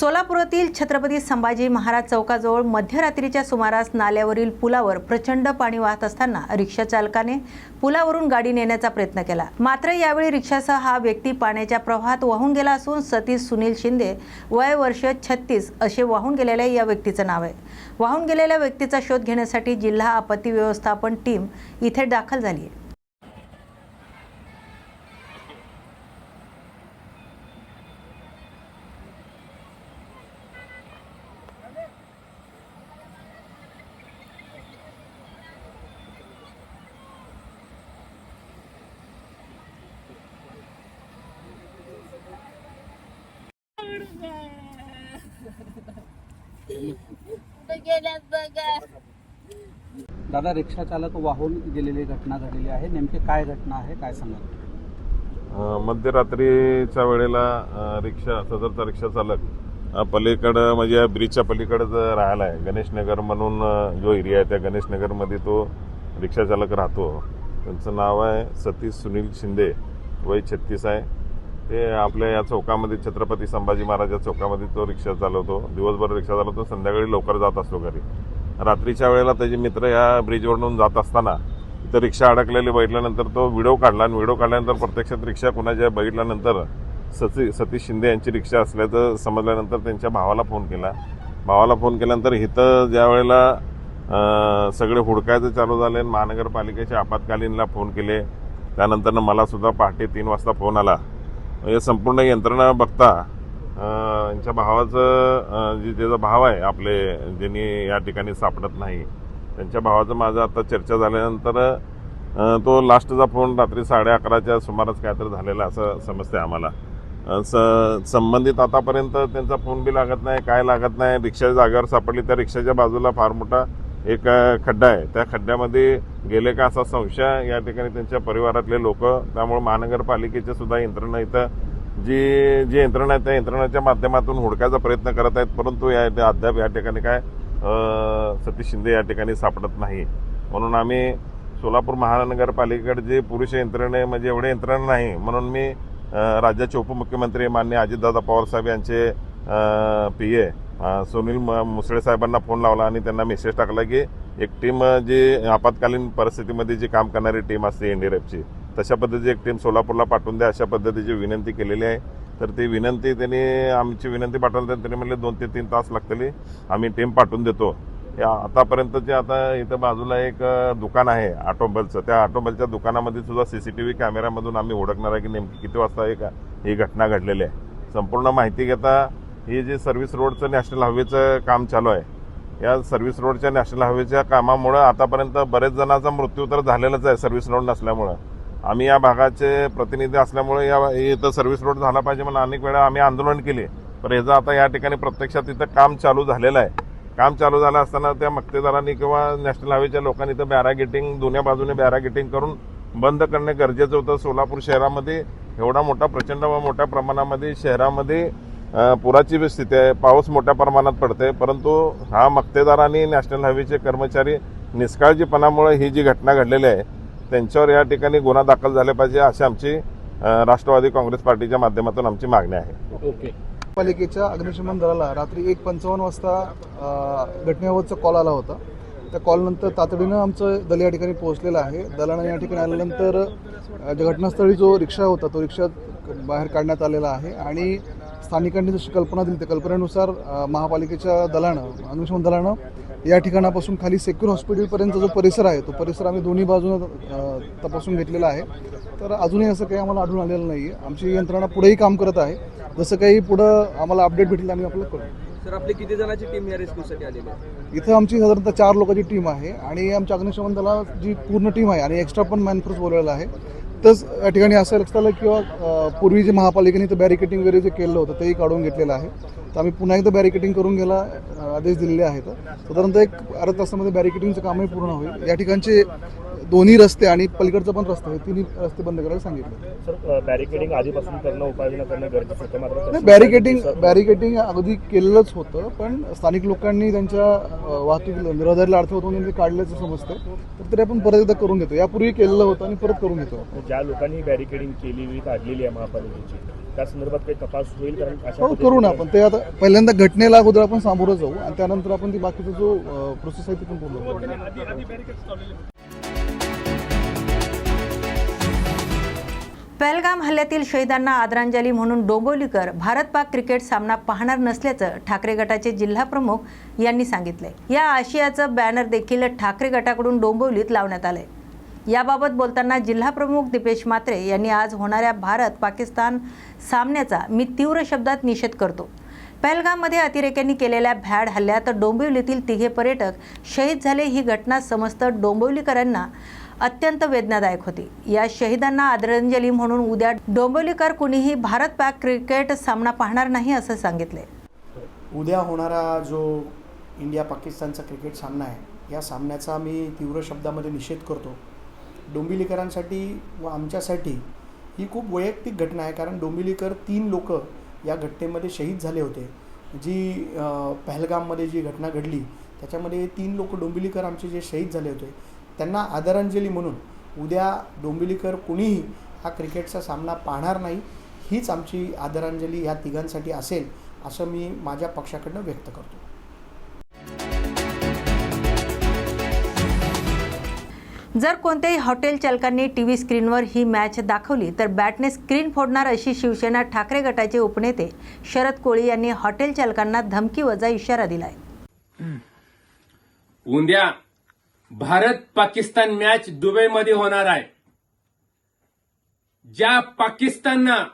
सोलापुरातील छत्रपती संभाजी महाराज चौकाजवळ मध्यरात्रीच्या सुमारास नाल्यावरील पुलावर प्रचंड पाणी वाहत असताना रिक्षा चालकाने पुलावरून गाडी नेण्याचा प्रयत्न केला. मात्र यावेळी रिक्षासह हा व्यक्ती पाण्याच्या प्रवाहात वाहून गेला असून सतीश सुनील शिंदे वय वर्ष छत्तीस असे वाहून गेलेल्या या व्यक्तीचं नाव आहे. वाहून गेलेल्या व्यक्तीचा शोध घेण्यासाठी जिल्हा आपत्ती व्यवस्थापन टीम इथे दाखल झाली आहे. दादा रिक्षा चालक वाहून गेलेली घटना झालेली आहे. नेमकी काय घटना आहे? काय सांगा मध्यरात्रीच्या वेळेला रिक्षा सदरचा रिक्षा चालक पलीकडं म्हणजे या ब्रिजच्या पलीकडं राहिला आहे गणेशनगर म्हणून जो एरिया आहे त्या गणेशनगरमध्ये तो रिक्षा चालक राहतो. त्यांचं नाव आहे सतीश सुनील शिंदे. वय छत्तीस आहे. ते आपल्या या चौकामध्ये छत्रपती संभाजी महाराज या चौकामध्ये तो रिक्षा चालवतो. दिवसभर रिक्षा चालवतो. संध्याकाळी लवकर जात असतो घरी. रात्रीच्या वेळेला त्याचे मित्र या ब्रिजवरून जात असताना इथं रिक्षा अडकलेली बघितल्यानंतर तो व्हिडिओ काढला आणि व्हिडिओ काढल्यानंतर प्रत्यक्षात रिक्षा कुणाच्या बघितल्यानंतर सती सतीश शिंदे यांची रिक्षा असल्याचं समजल्यानंतर त्यांच्या भावाला फोन केला. भावाला फोन केल्यानंतर इथं ज्या वेळेला सगळे हुडकायचं चालू झाले आणि महानगरपालिकेच्या आपत्कालीनला फोन केले. त्यानंतर मला सुद्धा पहाटे तीन वाजता फोन आला. हे संपूर्ण यंत्रणा बघता यांच्या भावाचं जे त्याचा भाव आहे आपले ज्यांनी या ठिकाणी सापडत नाही त्यांच्या भावाचं माझं आता चर्चा झाल्यानंतर तो लास्टचा फोन रात्री साडे अकराच्या सुमारास काय तर झालेला असं समजते आम्हाला. स संबंधित आतापर्यंत त्यांचा फोन बी लागत नाही काय लागत नाही रिक्षा जागेवर सापडली त्या रिक्षाच्या बाजूला फार मोठा एक खड्डा आहे. त्या खड्ड्यामध्ये गेले का असा संशय या ठिकाणी त्यांच्या परिवारातले लोक त्यामुळे महानगरपालिकेच्या सुद्धा यंत्रणा इथं जी जी यंत्रणा आहे त्या यंत्रणाच्या माध्यमातून हुडकायचा प्रयत्न करत आहेत परंतु या अद्याप या ठिकाणी काय सतीश शिंदे या ठिकाणी सापडत नाही. म्हणून आम्ही सोलापूर महानगरपालिकेकडे जे पुरुष यंत्रणे म्हणजे एवढे यंत्रणा नाही म्हणून मी राज्याचे उपमुख्यमंत्री मान्य अजितदादा पवारसाहेब यांचे पी ए सुनील म- मुसळे साहेबांना फोन लावला आणि त्यांना मेसेज टाकला की एक टीम जी आपत्कालीन परिस्थितीमध्ये जी काम करणारी टीम असते एनडीआरएफची तशा पद्धतीची एक टीम सोलापूरला पाठवून द्या अशा पद्धतीची विनंती केलेली आहे. तर ती विनंती त्यांनी आमची विनंती पाठवली त्यांनी म्हणले दोन ते तीन तास लागतली आम्ही टीम पाठवून देतो. या आतापर्यंतचे आता इथं बाजूला एक दुकान आहे ऑटोमोबाईलचं. त्या ऑटोमोबाईलच्या दुकानामध्ये सुद्धा सी सी टी व्ही कॅमेऱ्यामधून आम्ही ओळखणार आहे की नेमकी किती वाजता एक ही घटना घडलेली आहे. संपूर्ण माहिती घेता ही जी सर्व्हिस रोडचं नॅशनल हायवेचं काम चालू आहे या सर्व्हिस रोडच्या नॅशनल हायवेच्या कामामुळं आतापर्यंत बरेच जणांचा मृत्यू तर झालेलाच आहे सर्व्हिस रोड नसल्यामुळं. आम्ही या भागाचे प्रतिनिधी असल्यामुळे या इथं सर्व्हिस रोड झाला पाहिजे म्हणून अनेक वेळा आम्ही आंदोलन केले. पण ह्याचं आता या ठिकाणी प्रत्यक्षात इथं काम चालू झालेलं आहे. काम चालू झालं असताना त्या मक्तेदारांनी किंवा नॅशनल हायवेच्या लोकांनी इथं बॅरागेटिंग दोन्ही बाजूने बॅरागेटिंग करून बंद करणे गरजेचं होतं. सोलापूर शहरामध्ये एवढा मोठा प्रचंड व मोठ्या प्रमाणामध्ये शहरामध्ये पुराची स्थिती आहे. पाऊस मोठ्या प्रमाणात पडते परंतु हा मक्तेदार आणि नॅशनल हायवेचे कर्मचारी निष्काळजीपणामुळे ही जी घटना घडलेली आहे त्यांच्यावर या ठिकाणी गुन्हा दाखल झाले पाहिजे अशी आमची राष्ट्रवादी काँग्रेस पार्टीच्या माध्यमातून आमची मागणी आहे. ओके. पालिकेच्या अग्निशमन दलाला रात्री एक पंचावन्न वाजता घटनेबाबतचा कॉल आला होता. त्या कॉलनंतर तातडीनं आमचं दल या ठिकाणी पोहोचलेलं आहे. दलानं या ठिकाणी आल्यानंतर घटनास्थळी जो रिक्षा होता तो रिक्षा बाहेर काढण्यात आलेला आहे. आणि स्थानिकांनी जशी कल्पना दिली त्या कल्पनेनुसार महापालिकेच्या दलानं अग्निशमन दलानं या ठिकाणापासून खाली सेक्युर हॉस्पिटलपर्यंत जो परिसर आहे तो परिसर आम्ही दोन्ही बाजूनं तपासून घेतलेला आहे. तर अजूनही असं काही आम्हाला आढळून आलेलं नाही आहे आमची यंत्रणा पुढेही काम करत आहे. जसं काही पुढं आम्हाला अपडेट भेटेल आम्ही आपल्याला करू. सर आपली किती जणांची टीम या रेस्क्यूसाठी आलेली आहे? इथं आमची साधारणतः चार लोकांची टीम आहे आणि आमच्या अग्निशमन दला जी पूर्ण टीम आहे आणि एक्स्ट्रा पण मॅनफोर्स बोलवलेला आहे. तस या ठिकाणी असं लक्षात आलं किंवा पूर्वी जे महापालिकेने इथं बॅरिकेटिंग वगैरे जे केलं होतं तेही काढून घेतलेलं आहे. तर आम्ही पुन्हा एकदा बॅरिकेटिंग करून घ्यायला आदेश दिलेले आहेत. साधारणतः एक अर्धा तासामध्ये बॅरिकेटिंगचं कामही पूर्ण होईल. या ठिकाणचे दोन्ही रस्ते आणि पलीकडचा पण रस्ता आहे तिन्ही रस्ते बंद करायला सांगितलं. सर बॅरिकेडिंग आधीपासून करणं उपाययोजना करणं गरजेचं होतं मात्र बॅरिकेटिंग बॅरिकेटिंग अगदी केलेलंच होतं पण स्थानिक लोकांनी त्यांच्या वाहतूक रहदारीला अर्थ होतो म्हणून ते काढल्याचं समजतं तर तरी आपण परत एकदा करून घेतो. यापूर्वी केलेलं होतं आणि परत करून घेतो. ज्या लोकांनी बॅरिकेडिंग केलेली काढलेली आहे महापालिकेची त्या संदर्भात काही तपास होईल कारण अशा हो करू ना आपण. ते आता पहिल्यांदा घटनेला अगोदर आपण सामोरं जाऊ आणि त्यानंतर आपण ती बाकीचा जो प्रोसेस आहे ती पण पूर्ण पहलगाम हल्ल्यातील शहीदांना आदरांजली म्हणून डोंबिवलीकर भारत पाक क्रिकेट सामना पाहणार नसल्याचं ठाकरे गटाचे जिल्हा प्रमुख यांनी सांगितले या आशियाचं बॅनर देखील ठाकरे गटाकडून डोंबिवलीत लावण्यात आलंय. याबाबत बोलताना जिल्हा प्रमुख दीपेश मात्रे यांनी आज होणाऱ्या भारत पाकिस्तान सामन्याचा मी तीव्र शब्दात निषेध करतो. पहलगाममध्ये अतिरेक्यांनी केलेल्या भ्याड हल्ल्यात डोंबिवलीतील तिघे पर्यटक शहीद झाले ही घटना समस्त डोंबिवलीकरांना अत्यंत वेदनादायक होती. या शहीदांना आदरांजली म्हणून उद्या डोंबिवलीकर कुणीही भारत पॅक क्रिकेट सामना पाहणार नाही असं सांगितले. उद्या होणारा जो इंडिया पाकिस्तानचा क्रिकेट सामना आहे या सामन्याचा मी तीव्र शब्दामध्ये निषेध करतो. डोंबिवलीकरांसाठी व आमच्यासाठी ही खूप वैयक्तिक घटना आहे कारण डोंबिवलीकर तीन लोक या घटनेमध्ये शहीद झाले होते. जी पहलगाममध्ये जी घटना घडली त्याच्यामध्ये तीन लोक डोंबिवलीकर आमचे जे शहीद झाले होते त्यांना आदरांजली म्हणून उद्या डोंबिवलीकर कुणीही हा क्रिकेटचा सामना पाहणार नाही हीच आमची आदरांजली या तिघांसाठी असेल असं मी माझ्या पक्षाकडनं व्यक्त करतो. जर कोणत्याही हॉटेल चालकांनी टी व्ही स्क्रीनवर ही मॅच दाखवली तर बॅटने स्क्रीन फोडणार अशी शिवसेना ठाकरे गटाचे उपनेते शरद कोळी यांनी हॉटेल चालकांना धमकी वजा इशारा दिलाय. उद्या भारत पाकिस्तान मॅच दुबईमध्ये होणार आहे. ज्या पाकिस्ताननं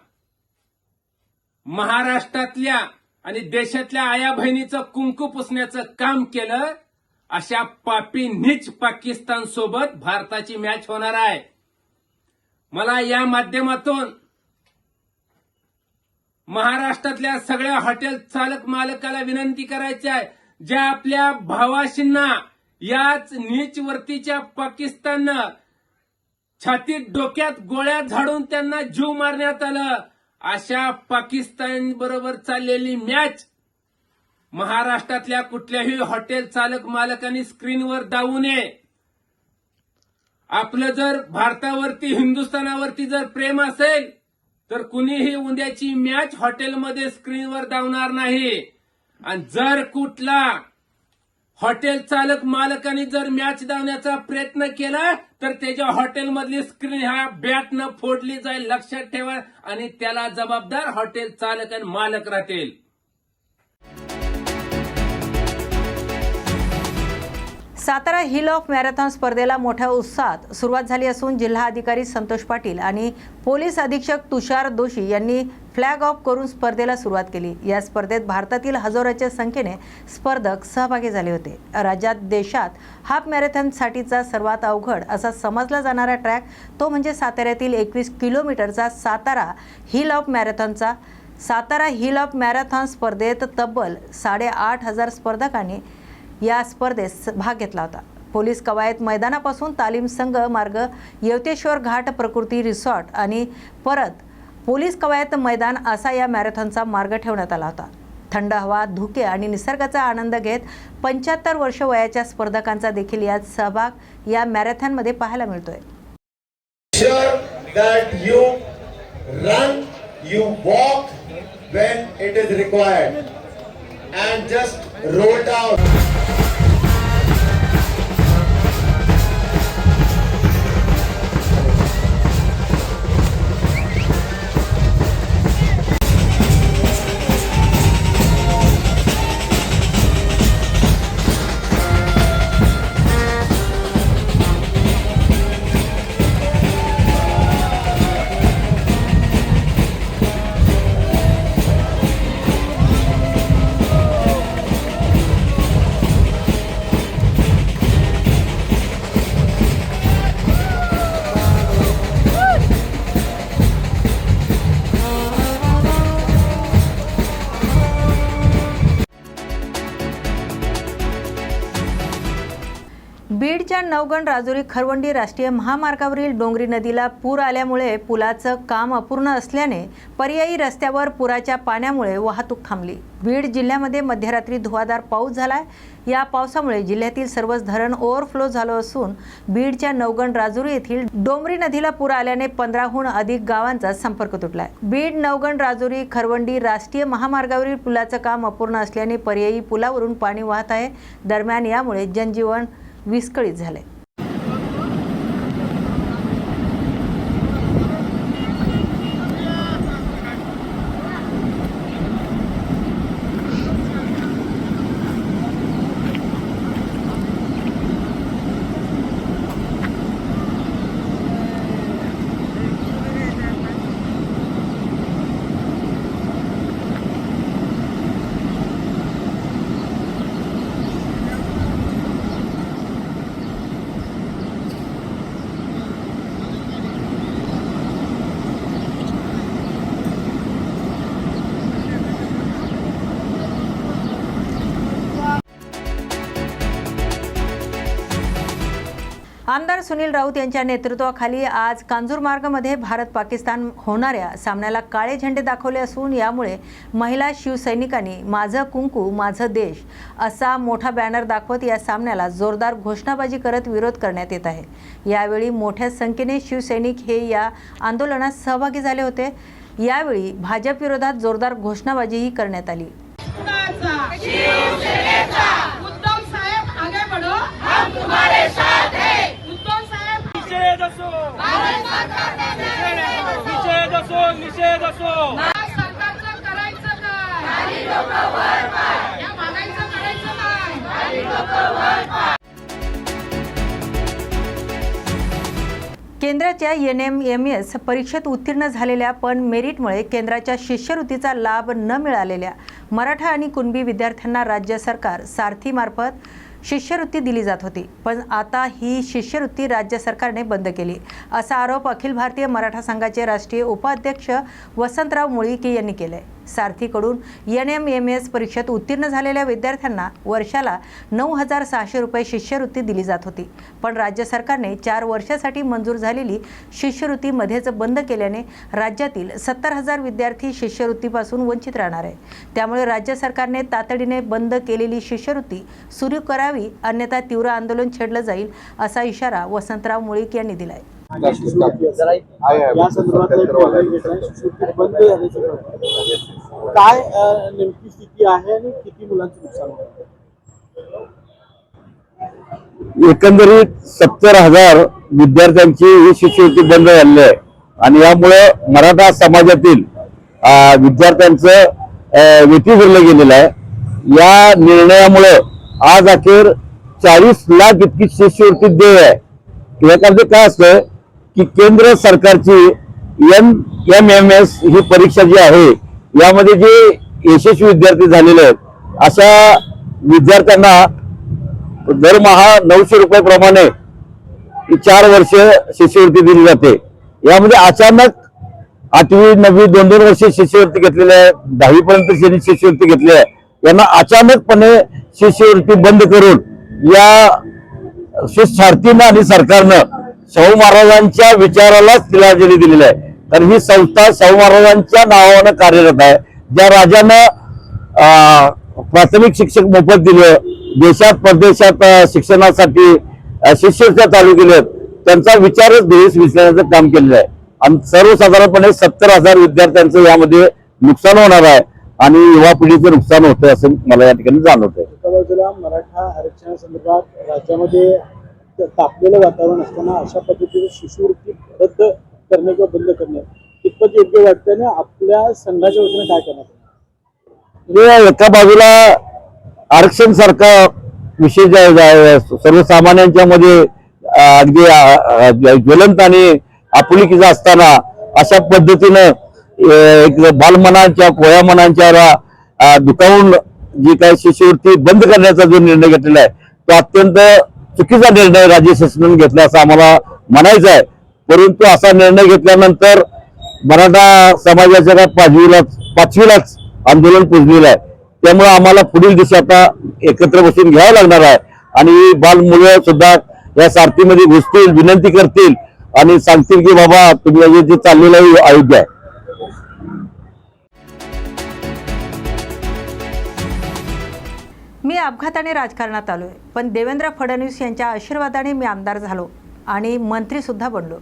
महाराष्ट्रातल्या आणि देशातल्या आया बहिणीचं कुंकू पुसण्याचं काम केलं अशा पापी नीच पाकिस्तान सोबत भारताची मॅच होणार आहे. मला या माध्यमातून महाराष्ट्रातल्या सगळ्या हॉटेल चालक मालकाला विनंती करायची आहे ज्या आपल्या भावाशींना याच नीचवर्तीच्या पाकिस्ताननं छातीत डोक्यात गोळ्या झाडून त्यांना जीव मारण्यात आलं. अशा पाकिस्तान बरोबर चाललेली मॅच महाराष्ट्रातल्या कुठल्याही हॉटेल चालक मालकांनी स्क्रीनवर दावू नये. आपलं जर भारतावरती हिंदुस्थानावरती जर प्रेम असेल तर कुणीही उद्याची मॅच हॉटेलमध्ये स्क्रीनवर दावणार नाही. आणि जर कुठला हॉटेल चालक मालकाने जर मॅच धावण्याचा प्रयत्न केला तर त्याच्या हॉटेलमधली स्क्रीन ह्या बॅटनं फोडली जाईल लक्षात ठेवा आणि त्याला जबाबदार हॉटेल चालक आणि मालक राहतील. सातारा हिल ऑफ मॅरेथॉन स्पर्धेला मोठ्या उत्साहात सुरुवात झाली असून जिल्हा अधिकारी संतोष पाटील आणि पोलीस अधीक्षक तुषार दोशी यांनी फ्लॅग ऑफ करून स्पर्धेला सुरुवात केली. या स्पर्धेत भारतातील हजारोच्या संख्येने स्पर्धक सहभागी झाले होते. राज्यात देशात हाफ मॅरेथॉनसाठीचा सर्वात अवघड असा समजला जाणारा ट्रॅक तो म्हणजे साताऱ्यातील एकवीस किलोमीटरचा सातारा हिल ऑफ मॅरेथॉनचा. सातारा हिल ऑफ मॅरेथॉन स्पर्धेत तब्बल साडेआठ हजार स्पर्धकांनी या स्पर्धेत स- भाग घेतला होता. पोलीस कवायत मैदानापासून तालीम संघ मार्ग येवतेश्वर घाट प्रकृती रिसॉर्ट आणि परत पोलीस कवायत मैदान असा या मॅरेथॉनचा मार्ग ठेवण्यात आला होता. थंड हवा धुके आणि निसर्गाचा आनंद घेत पंच्याहत्तर वर्ष वयाच्या स्पर्धकांचा देखील यात सहभाग या मॅरेथॉनमध्ये पाहायला मिळतोय. Sure बीडच्या नवगण राजुरी खरवंडी राष्ट्रीय महामार्गावरील डोंगरी नदीला पूर आल्यामुळे पुलाचं काम अपूर्ण असल्याने पर्यायी रस्त्यावर पुराच्या पाण्यामुळे वाहतूक थांबली. बीड जिल्ह्यामध्ये मध्यरात्री धुवाधार पाऊस झाला या पावसामुळे जिल्ह्यातील सर्वच धरण ओव्हरफ्लो झालं असून बीडच्या नवगण राजुरी येथील डोंगरी नदीला पूर आल्याने पंधराहून अधिक गावांचा संपर्क तुटलाय. बीड नवगण राजुरी खरवंडी राष्ट्रीय महामार्गावरील पुलाचं काम अपूर्ण असल्याने पर्यायी पुलावरून पाणी वाहत आहे. दरम्यान यामुळे जनजीवन विस्कळीत झाले आमदार सुनील राऊत यांच्या नेतृत्वाखाली आज कांजूरमार्गमध्ये भारत पाकिस्तान होणाऱ्या सामन्याला काळे झेंडे दाखवले असून यामुळे महिला शिवसैनिकांनी माझं कुंकू माझं देश असा मोठा बॅनर दाखवत या सामन्याला जोरदार घोषणाबाजी करत विरोध करण्यात येत आहे. यावेळी मोठ्या संख्येने शिवसैनिक हे या आंदोलनात सहभागी झाले होते. यावेळी भाजप विरोधात जोरदार घोषणाबाजीही करण्यात आली. उद्धव साहेब आगे बढ़ो. हम तुम्हारे साथ हैं. निषेध असो निषेध असो निषेध असो या सरकारचं करायचं काय? या मागायचं करायचं काय? केंद्राच्या एन एम एम एस परीक्षेत उत्तीर्ण झालेल्या पण मेरिटमुळे केंद्राच्या शिष्यवृत्तीचा लाभ न मिळालेल्या मराठा आणि कुणबी विद्यार्थ्यांना राज्य सरकार सारथीमार्फत शिष्यवृत्ती दिली जात होती. पण आता ही शिष्यवृत्ती राज्य सरकारने बंद केली. असा आरोप अखिल भारतीय मराठा संघाचे राष्ट्रीय उपाध्यक्ष वसंतराव मुळीके यांनी केलाय. सारथीकडून एन एम एम एस परीक्षेत उत्तीर्ण झालेल्या विद्यार्थ्यांना वर्षाला नऊ हजार सहाशे रुपये शिष्यवृत्ती दिली जात होती. पण राज्य सरकारने चार वर्षासाठी मंजूर झालेली शिष्यवृत्ती मध्येच बंद केल्याने राज्यातील सत्तर हजार विद्यार्थी शिष्यवृत्तीपासून वंचित राहणार आहे त्यामुळे राज्य सरकारने तातडीने बंद केलेली शिष्यवृत्ती सुरू करावी अन्यथा तीव्र आंदोलन छेडलं जाईल असा इशारा वसंतराव मुळीक यांनी दिला आहे या संदर्भात बंद झाल्याचं काय नेमकी स्थिती आहे आणि किती मुलांचं नुकसान होतं एकंदरीत सत्तर हजार विद्यार्थ्यांची ही शिष्यवृत्ती बंद झालेली आहे. आणि यामुळे मराठा समाजातील विद्यार्थ्यांचं व्यती भरलं गेलेलं आहे. या निर्णयामुळे आज अखेर चाळीस लाख इतकी शिष्यवृत्ती देय आहे. यामध्ये काय असतं की केंद्र सरकारची एन एम एम एस ही परीक्षा जी आहे यामध्ये जे यशस्वी विद्यार्थी झालेले आहेत अशा विद्यार्थ्यांना दरमहा नऊशे रुपयाप्रमाणे चार वर्ष शिष्यवृत्ती दिली जाते. यामध्ये अचानक आठवी नववी दोन दोन वर्ष शिष्यवृत्ती घेतलेली आहे दहावीपर्यंत ज्यांनी शिष्यवृत्ती घेतली आहे. यांना अचानकपणे शिष्यवृत्ती बंद करून या शिक्षार्थीनं आणि सरकारनं शाहू महाराजांच्या विचारालाच तिलांजली दिलेली आहे. तर ही संस्था शाहू महाराजांच्या नावानं कार्यरत आहे. ज्या राजानं प्राथमिक शिक्षक मोफत दिलं देशात परदेशात शिक्षणासाठी अं, शिष्यवृत्त्या चालू केल्यात. त्यांचा विचारच देश विचारण्याचं काम केलेलं आहे. आणि सर्वसाधारणपणे सत्तर हजार विद्यार्थ्यांचं यामध्ये नुकसान होणार आहे आणि युवा पिढीचं नुकसान होतं असं मला या ठिकाणी जाणवत आहे मराठा आरक्षणासंदर्भात राज्यामध्ये तापलेलं वातावरण असताना अशा पद्धतीने शिष्यवृत्ती रद्द करणे किंवा बंद करणे कितपत योग्य वाटतं आणि आपल्या संघाच्या वतीने काय करणार? एका बाजूला आरक्षण सारखा विषय सर्वसामान्यांच्या मध्ये अगदी ज्वलंत आणि आपुलकीचा असताना अशा पद्धतीनं एक बालमनांच्या कोया मनांच्या दुखावून जी काही शिष्यवृत्ती बंद करण्याचा जो निर्णय घेतलेला आहे तो अत्यंत चुकीचा निर्णय राज्य शासनाने घेतला असं आम्हाला म्हणायचं आहे. परंतु असा निर्णय घेतल्यानंतर मराठा समाजाच्या काय पाचवीलाच पाचवीलाच आंदोलन पुजलेलं आहे. त्यामुळे आम्हाला पुढील दिशा आता एकत्र बसून घ्यावं लागणार आहे. आणि बालमुलं सुद्धा या सारथीमध्ये घुसतील विनंती करतील आणि सांगतील की बाबा तुम्ही जे चाललेलं आहे अयोग्य आहे. मी अपघाताने राजकारणात आलो आहे पण देवेंद्र फडणवीस यांच्या आशीर्वादाने मी आमदार झालो आणि मंत्रीसुद्धा बनलो.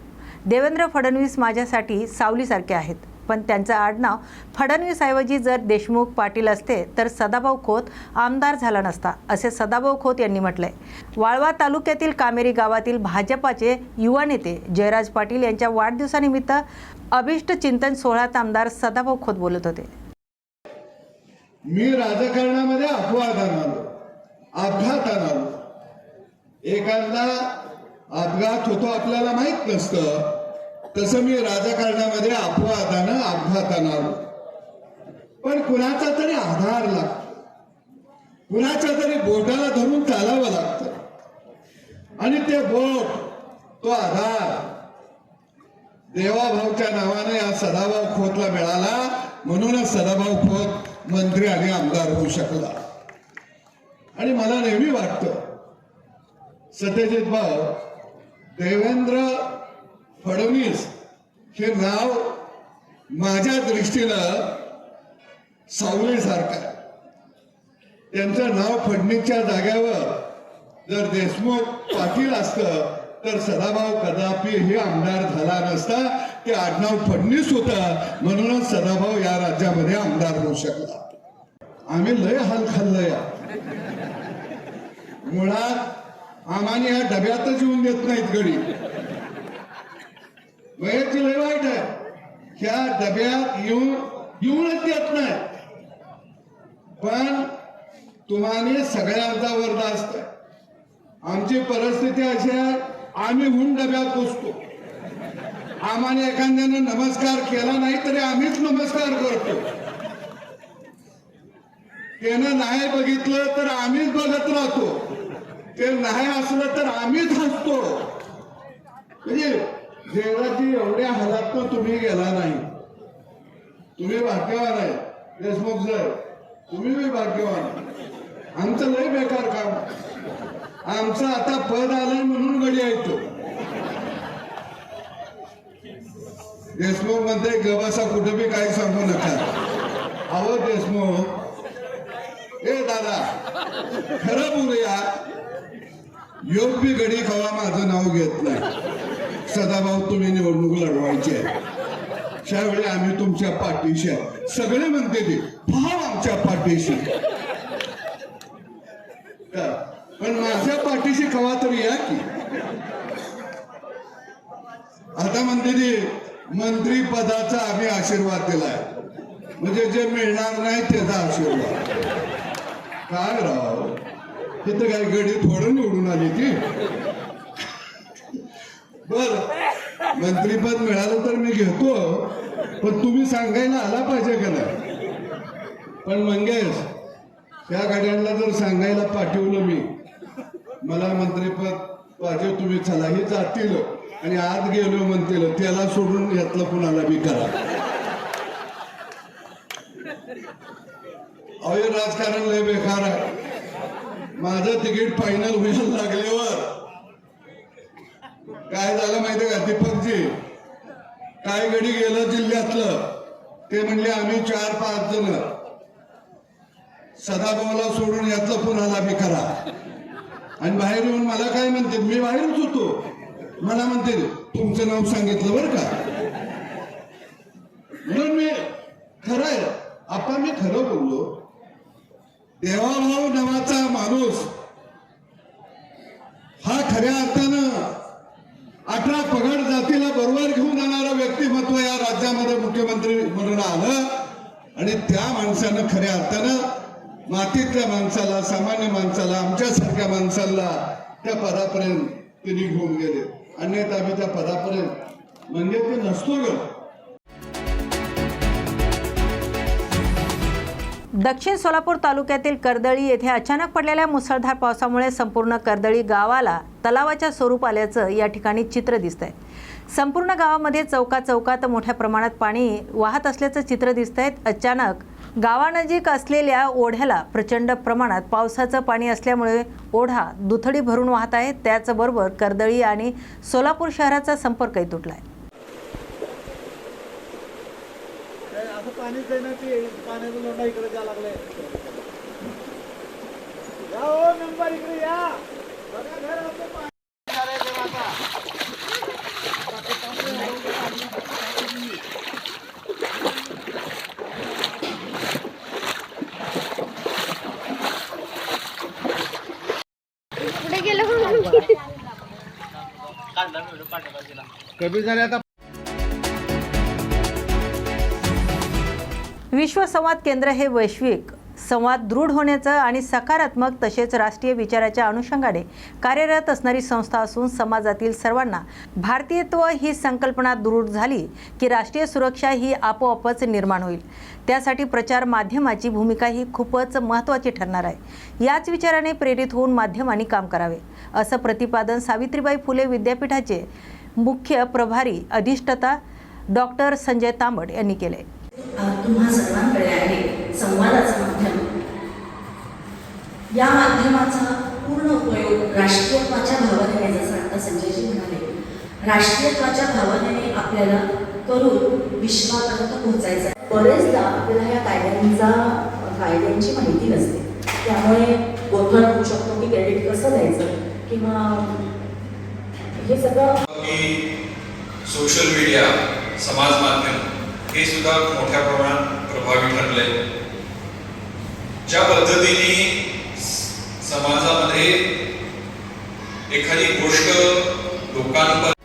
देवेंद्र फडणवीस माझ्यासाठी सावलीसारखे आहेत पण त्यांचं आडनाव फडणवीसऐवजी जर देशमुख पाटील असते तर सदाभाऊ खोत आमदार झाला नसता असे सदाभाऊ खोत यांनी म्हटलंय. वाळवा तालुक्यातील कामेरी गावातील भाजपाचे युवा नेते जयराज पाटील यांच्या वाढदिवसानिमित्त अभिष्ट चिंतन सोहळ्यात आमदार सदाभाऊ खोत बोलत होते. मी राजकारणामध्ये अपवाद आलो अपघात आलो एखादा अपघात होतो आपल्याला माहीत नसतं तसं मी राजकारणामध्ये अपवादानं अपघातानं आलो पण कुणाचा तरी आधार लागतो. कुणाच्या तरी बोटाला धरून चालावं लागतं. आणि ते बोट तो आधार देवाभाऊच्या नावाने या सदाभाऊ खोतला मिळाला म्हणूनच सदाभाऊ खोत मंत्री आणि आमदार होऊ शकला. आणि मला नेहमी वाटत सत्यजित भाऊ देवेंद्र फडणवीस हे नाव माझ्या दृष्टीनं सावलीसारखं आहे. त्यांचं नाव फडणीसच्या जाग्यावर जर देशमुख पाटील असतं तर सदाभाऊ कदापि हे आमदार झाला नसता. ते आडनाव फडणीस होतं. म्हणूनच सदाभाऊ या राज्यामध्ये आमदार होऊ शकला. आम्ही लय हाल खाल्लंय. मुळात आम्हाने या डब्यातच येऊन देत नाहीत गडी वयाची लय वाईट आहे. ह्या डब्यात येऊन येऊनच देत नाही. पण तुम्हाला सगळ्यांचा वरदास्त असत आमची परिस्थिती अशी आहे आम्ही हुन डब्यात पोचतो आम्हाला एखाद्यानं नमस्कार केला नाही तरी आम्हीच नमस्कार करतो. त्यानं नाही बघितलं तर आम्हीच बघत राहतो. ते नाही असलं तर आम्हीच हसतो. म्हणजे देवाची एवढ्या हालात तुम्ही गेला नाही. तुम्ही भाग्यवान आहे देशमुख सर तुम्ही बी भाग्यवान. आमचं लय बेकार काम. आमचं आता पद आलंय म्हणून गडी ऐकतो देशमुख म्हणते गबासा कुठं बी काही सांगू नका. अहो देशमुख. ए दादा. खरं बोलूया योग्य गडी खवा माझं नाव घेत नाही. सदाभाऊ तुम्ही निवडणूक लढवायची आहे. त्यावेळी आम्ही तुमच्या पाठीशी आहे. सगळे म्हणते ते भाव आमच्या पाठीशी. पण माझ्या पाठीशी कवा तरी या की. आता म्हणते ते मंत्री पदाचा आम्ही आशीर्वाद दिलाय. म्हणजे जे मिळणार नाही त्याचा आशीर्वाद. काय राव? तिथं काही गडी थोडं निवडून आली की? बर मंत्रीपद मिळालं तर मी घेतो. पण तुम्ही सांगायला आला पाहिजे का नाही? पण मंगेश त्या गाड्यांना जर सांगायला पाठवलं मी मला मंत्रीपद पाहिजे तुम्ही चला हे जातील. आणि आत गेलो म्हणतील त्याला सोडून यातलं कुणाला बी करा. अहो राजकारण लय बेकार आहे. माझं तिकीट फायनल व्हायला लागल्यावर. काय झालं माहितीये का? दीपकजी काय गडी गेलं जिल्ह्यातलं? ते म्हणले आम्ही चार पाच जण. सदाभाऊला सोडून यातलं पुन्हाला बी करा. आणि बाहेर येऊन मला काय म्हणते? मी बाहेरच होतो. मला म्हणते तुमचं नाव सांगितलं बरं का? म्हणून मी खरं आहे आपण मी खरं बोललो. देवाभाऊ नावाचा माणूस हा खऱ्या अर्थानं अठरा पगड जातीला बरोबर घेऊन जाणारा व्यक्तिमत्व या राज्यामध्ये मुख्यमंत्री म्हणून आलं. आणि त्या माणसानं खऱ्या अर्थानं मातीतल्या माणसाला सामान्य माणसाला आमच्यासारख्या माणसाला त्या पदापर्यंत त्यांनी घेऊन गेले. अन्यथा आम्ही त्या पदापर्यंत. म्हणजे ते नसतो ग दक्षिण सोलापूर तालुक्यातील कर्दळी येथे अचानक पडलेल्या मुसळधार पावसामुळे संपूर्ण कर्दळी गावाला तलावाच्या स्वरूप आल्याचं या ठिकाणी चित्र दिसतंय. संपूर्ण गावामध्ये चौका चौकात मोठ्या प्रमाणात पाणी वाहत असल्याचं चित्र दिसत आहेत अचानक गावानजीक असलेल्या ओढ्याला प्रचंड प्रमाणात पावसाचं पाणी असल्यामुळे ओढा दुथडी भरून वाहत आहे. त्याचबरोबर कर्दळी आणि सोलापूर शहराचा संपर्कही तुटला आहे पुढे गेलो विश्व संवाद केंद्र हे वैश्विक संवाद दृढ होण्याचं आणि सकारात्मक तसेच राष्ट्रीय विचाराच्या अनुषंगाने कार्यरत असणारी संस्था असून समाजातील सर्वांना भारतीयत्व ही संकल्पना दृढ झाली की राष्ट्रीय सुरक्षा ही आपोआपच निर्माण होईल. त्यासाठी प्रचार माध्यमाची भूमिका ही खूपच महत्त्वाची ठरणार आहे. याच विचाराने प्रेरित होऊन माध्यमांनी काम करावे असं प्रतिपादन सावित्रीबाई फुले विद्यापीठाचे मुख्य प्रभारी अधिष्ठता डॉक्टर संजय तांबड यांनी केले तुम्हा सर्वांकडे आहे संवादाचं माध्यम. या माध्यमाचा पूर्ण उपयोग राष्ट्रीयत्वाच्या भावनेने जसं आता संजयजी म्हणाले राष्ट्रीयत्वाच्या भावनेने आपल्याला करून विश्वापर्यंत पोहोचायचं आहे. बरेचदा आपल्याला या कायद्यांचा कायद्यांची माहिती नसते. त्यामुळे गोंधळ होऊ शकतो की क्रेडिट कसं द्यायचं किंवा हे सगळं सोशल मीडिया समाज माध्यम हे सुद्धा मोठ्या प्रमाणात प्रभावी ठरले ज्या पद्धतीने समाजामध्ये एखादी गोष्ट लोकांपर्यंत